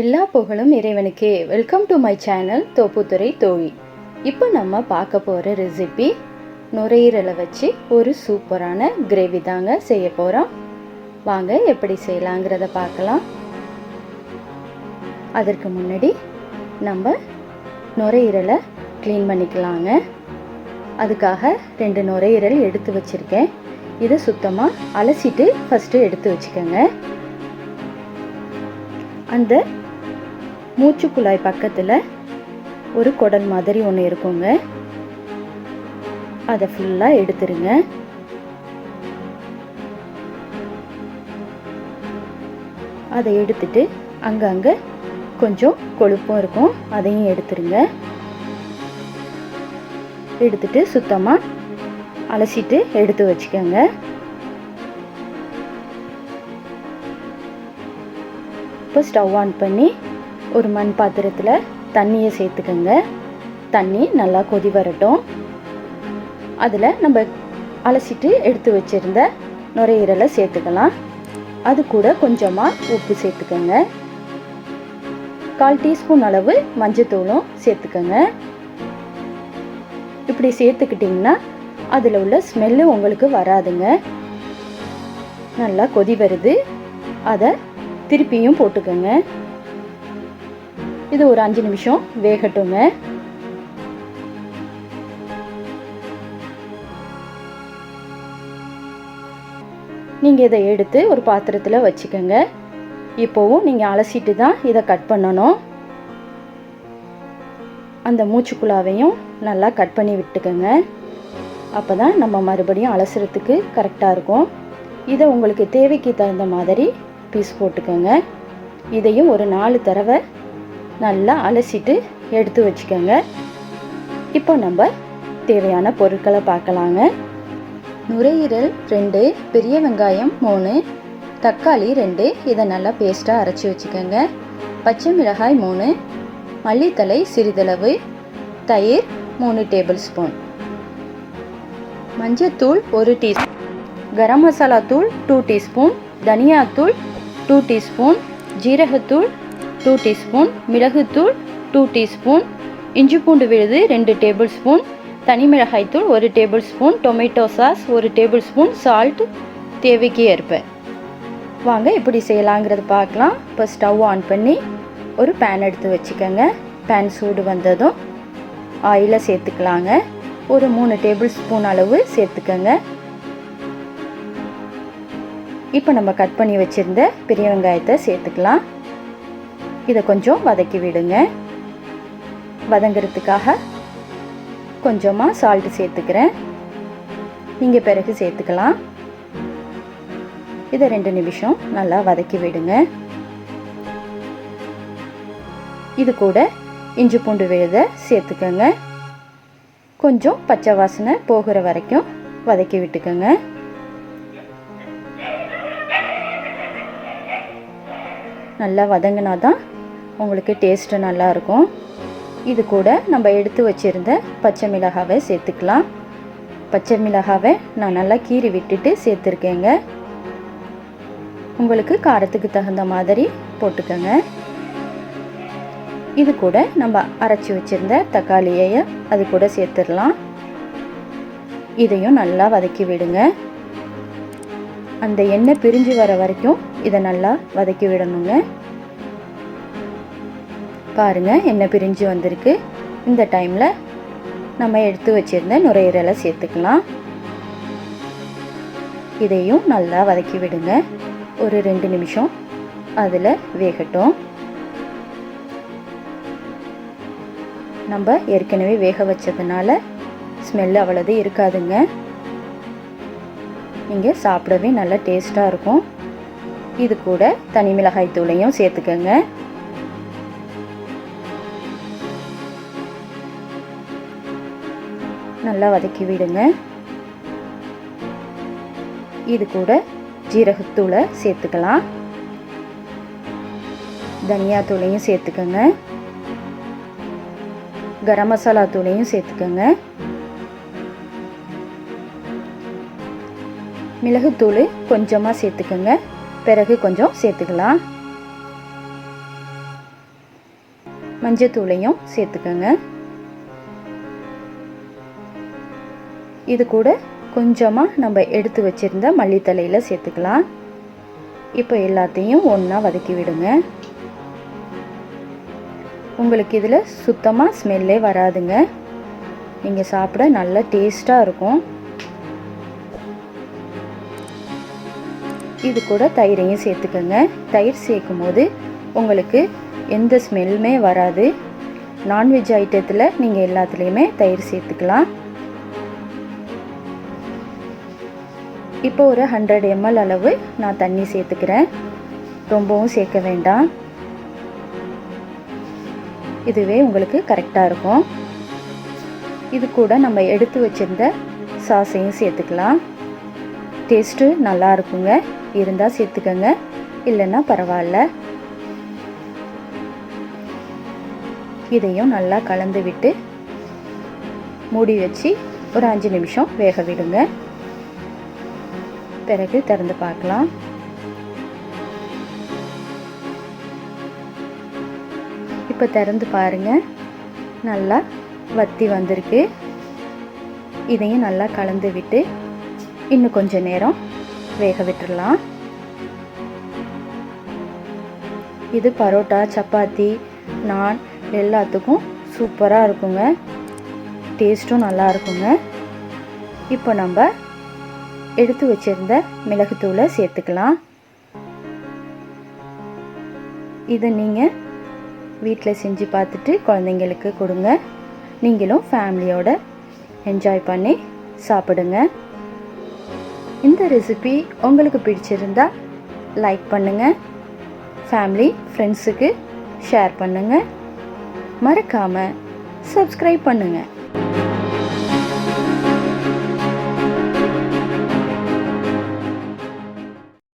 எல்லா புகழும் இறைவனுக்கே. Welcome to my channel Thopputhurai Thozhi இப்போ நம்ம பார்க்க போகிற ரெசிபி நுரையீரலை வச்சு ஒரு சூப்பரான கிரேவி தாங்க செய்ய போகிறோம் வாங்க எப்படி செய்யலாங்கிறத பார்க்கலாம். அதற்கு முன்னாடி நம்ம நுரையீரலை க்ளீன் பண்ணிக்கலாங்க. அதுக்காக ரெண்டு நுரையீரல் எடுத்து வச்சுருக்கேன். இதை சுத்தமாக அலசிட்டு ஃபஸ்ட்டு எடுத்து வச்சுக்கோங்க. அந்த மூச்சுக்குழாய் பக்கத்தில் ஒரு குடல் மாதிரி ஒன்று இருக்குங்க. அதை ஃபுல்லாக எடுத்துருங்க. அதை எடுத்துட்டு அங்கங்கே கொஞ்சம் கொழுப்பும் இருக்கும். அதையும் எடுத்துருங்க. எடுத்துட்டு சுத்தமாக அலசிட்டு எடுத்து வச்சுக்கோங்க. இப்போ ஸ்டவ் ஆன் பண்ணி ஒரு மண் பாத்திரத்தில் தண்ணியை சேர்த்துக்கோங்க. தண்ணி நல்லா கொதி வரட்டும். அதில் நம்ம அலசிட்டு எடுத்து வச்சுருந்த நுரையீரலை சேர்த்துக்கலாம். அது கூட கொஞ்சமாக உப்பு சேர்த்துக்கோங்க. கால் டீஸ்பூன் அளவு மஞ்சத்தூளும் சேர்த்துக்கோங்க. இப்படி சேர்த்துக்கிட்டிங்கன்னா அதில் உள்ள ஸ்மெல்லு உங்களுக்கு வராதுங்க. நல்லா கொதி வருது. அதை திருப்பியும் போட்டுக்கோங்க. இது ஒரு அஞ்சு நிமிஷம் வேகட்டுங்க. நீங்கள் இதை எடுத்து ஒரு பாத்திரத்தில் வச்சுக்கோங்க. இப்போவும் நீங்கள் அலசிட்டு தான் இதை கட் பண்ணணும். அந்த மூச்சுக்குழாவையும் நல்லா கட் பண்ணி விட்டுக்கோங்க. அப்போ தான் நம்ம மறுபடியும் அலசுறதுக்கு கரெக்டாக இருக்கும். இதை உங்களுக்கு தேவைக்கு தகுந்த மாதிரி பீஸ் போட்டுக்கோங்க. இதையும் ஒரு நாலு தடவை நல்லா அலசிட்டு எடுத்து வச்சுக்கோங்க. இப்போ நம்ம தேவையான பொருட்களை பார்க்கலாங்க. நுரையீரல் ரெண்டு பெரிய வெங்காயம் மூணு தக்காளி ரெண்டு இதை நல்லா பேஸ்ட்டாக அரைச்சி வச்சுக்கோங்க. பச்சை மிளகாய் மூணு மல்லித்தலை சிறிதளவு தயிர் மூணு டேபிள் ஸ்பூன் மஞ்சத்தூள் ஒரு டீஸ்பூன் கரம் மசாலா தூள் டூ டீஸ்பூன் தனியாத்தூள் டூ டீஸ்பூன் ஜீரகத்தூள் டூ டீஸ்பூன் மிளகுத்தூள் டூ டீஸ்பூன் இஞ்சி பூண்டு விழுது ரெண்டு டேபிள் ஸ்பூன் தனி மிளகாய்த்தூள் ஒரு டேபிள் ஸ்பூன் டொமேட்டோ சாஸ் ஒரு டேபிள் ஸ்பூன் சால்ட் தேவைக்கு ஏற்ப. வாங்க எப்படி செய்யலாங்கிறது பார்க்கலாம். இப்போ ஸ்டவ் ஆன் பண்ணி ஒரு பேன் எடுத்து வச்சுக்கோங்க. பேன் சூடு வந்ததும் ஆயிலை சேர்த்துக்கலாங்க. ஒரு மூணு டேபிள் ஸ்பூன் அளவு சேர்த்துக்கோங்க. இப்போ நம்ம கட் பண்ணி வச்சுருந்த பெரிய வெங்காயத்தை சேர்த்துக்கலாம். இதை கொஞ்சம் வதக்கி விடுங்க. வதங்கிறதுக்காக கொஞ்சமாக சால்ட்டு சேர்த்துக்கிறேன். நீங்கள் பிறகு சேர்த்துக்கலாம். இதை ரெண்டு நிமிஷம் நல்லா வதக்கி விடுங்க. இது கூட இஞ்சி பூண்டு விழுதை சேர்த்துக்கோங்க. கொஞ்சம் பச்சை வாசனை போகிற வரைக்கும் வதக்கி விட்டுக்கோங்க. நல்லா வதங்கினா தான் உங்களுக்கு டேஸ்ட்டு நல்லாயிருக்கும் இது கூட நம்ம எடுத்து வச்சுருந்த பச்சை மிளகாவை சேர்த்துக்கலாம். பச்சை மிளகாவை நான் நல்லா கீறி விட்டுட்டு சேர்த்துருக்கேங்க. உங்களுக்கு காரத்துக்கு தகுந்த மாதிரி போட்டுக்கோங்க. இது கூட நம்ம அரைச்சி வச்சுருந்த தக்காளியை அது கூட சேர்த்துடலாம். இதையும் நல்லா வதக்கி விடுங்க. அந்த எண்ணெய் பிரிஞ்சு வர வரைக்கும் இதை நல்லா வதக்கி விடணுங்க. பாருங்கள் என்ன பிரிஞ்சு வந்திருக்கு. இந்த டைமில் நம்ம எடுத்து வச்சிருந்த நுரையீரலை சேர்த்துக்கலாம். இதையும் நல்லா வதக்கி விடுங்க. ஒரு ரெண்டு நிமிஷம் அதில் வேகட்டும். நம்ம ஏற்கனவே வேக வச்சதுனால ஸ்மெல் அவ்வளோது இருக்காதுங்க. நீங்கள் சாப்பிடவே நல்லா டேஸ்ட்டாக இருக்கும். இது கூட தனி மிளகாய் தூளையும் சேர்த்துக்கோங்க. நல்லா வதக்கி விடுங்க. இது கூட ஜீரகத்தூளை சேர்த்துக்கலாம். தனியா தூளையும் சேர்த்துக்கோங்க. கரம் மசாலா தூளையும் சேர்த்துக்கோங்க. மிளகுத்தூள் கொஞ்சமாக சேர்த்துக்கோங்க. பிறகு கொஞ்சம் சேர்த்துக்கலாம். மஞ்சத்தூளையும் சேர்த்துக்கோங்க. இது கூட கொஞ்சமாக நம்ம எடுத்து வச்சுருந்த மல்லித்தலையில் சேர்த்துக்கலாம். இப்போ எல்லாத்தையும் ஒன்றா வதக்கி விடுங்க. உங்களுக்கு இதில் சுத்தமாக ஸ்மெல்லே வராதுங்க. நீங்கள் சாப்பிட நல்ல டேஸ்ட்டாக இருக்கும். இது கூட தயிரையும் சேர்த்துக்கோங்க. தயிர் சேர்க்கும் போது உங்களுக்கு எந்த ஸ்மெல்லுமே வராது. நான்வெஜ் ஐட்டத்தில் நீங்கள் எல்லாத்துலேயுமே தயிர் சேர்த்துக்கலாம். இப்போ ஒரு ஹண்ட்ரட் எம்எல் அளவு நான் தண்ணி சேர்த்துக்கிறேன். ரொம்பவும் சேர்க்க வேண்டாம். இதுவே உங்களுக்கு கரெக்டாக இருக்கும். இது கூட நம்ம எடுத்து வச்சுருந்த சாஸையும் சேர்த்துக்கலாம். டேஸ்ட்டு நல்லா இருக்குங்க. இருந்தால் சேர்த்துக்கோங்க. இல்லைன்னா பரவாயில்ல. இதையும் நல்லா கலந்து விட்டு மூடி வச்சு ஒரு அஞ்சு நிமிஷம் வேக விடுங்க. பிறகு திறந்து பார்க்கலாம். இப்போ திறந்து பாருங்க. நல்லா வத்தி வந்திருக்கு. இதையும் நல்லா கலந்து விட்டு இன்னும் கொஞ்சம் நேரம் வேக விட்டுடலாம் இது பரோட்டா சப்பாத்தி நான் எல்லாத்துக்கும் சூப்பராக இருக்குங்க. டேஸ்ட்டும் நல்லா இருக்குங்க. இப்போ நம்ம எடுத்து வச்சிருந்த மிளகுத்தூளை சேர்த்துக்கலாம். இதை நீங்கள் வீட்டில் செஞ்சு பார்த்துட்டு குழந்தைங்களுக்கு கொடுங்க. நீங்களும் ஃபேமிலியோட என்ஜாய் பண்ணி சாப்பிடுங்க. இந்த ரெசிபி உங்களுக்கு பிடிச்சிருந்தா லைக் பண்ணுங்கள் ஃபேமிலி ஃப்ரெண்ட்ஸுக்கு ஷேர் பண்ணுங்கள் மறக்காமல் சப்ஸ்கிரைப் பண்ணுங்கள்